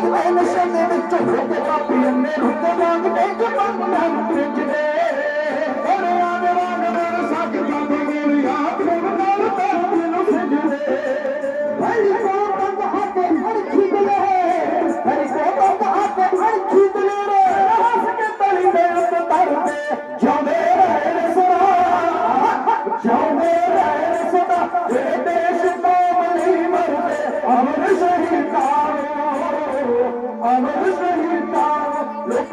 ਭਗਵੇਂ ਨਸ਼ੇ ਦੇ ਵਿੱਚ ਹੋ ਕੇ ਪਾਪੀ ਅੰਨੇ ਰੁੱਤੇ ਮੰਗਦੇ ਜਮਾਨਾਂ ਨੂੰ ਪਿੰਜਦੇ ਬੜਿਆਂ ਦੇ ਵਾਂਗ ਮੇਰੇ ਸਾਜਦਾ ਦੀ ਮੇਰੀ ਆਪ ਨੂੰ ਨਾਲ ਤਾਂ ਨੂੰ ਸਜਦੇ ਹਰੀ ਕੋ ਤੰਗ ਹੱਥੇ ਅੜਖੀ ਗਲੇ ਹਰੀ ਕੋ ਤੰਗ ਹੱਥੇ ਅੜਖੀ ਗਲੇ ਰੇ ਹੱਸ ਕੇ ਤਲੀ ਦੇ ਉੱਤੇ ਤਰਦੇ ਜਿਉਂਦੇ ਰਹੇ ਸਦਾ ਜਿਉਂਦੇ ਰਹੇ ਸਦਾ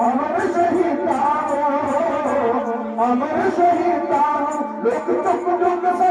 अमर सही अमर सही तारो दुख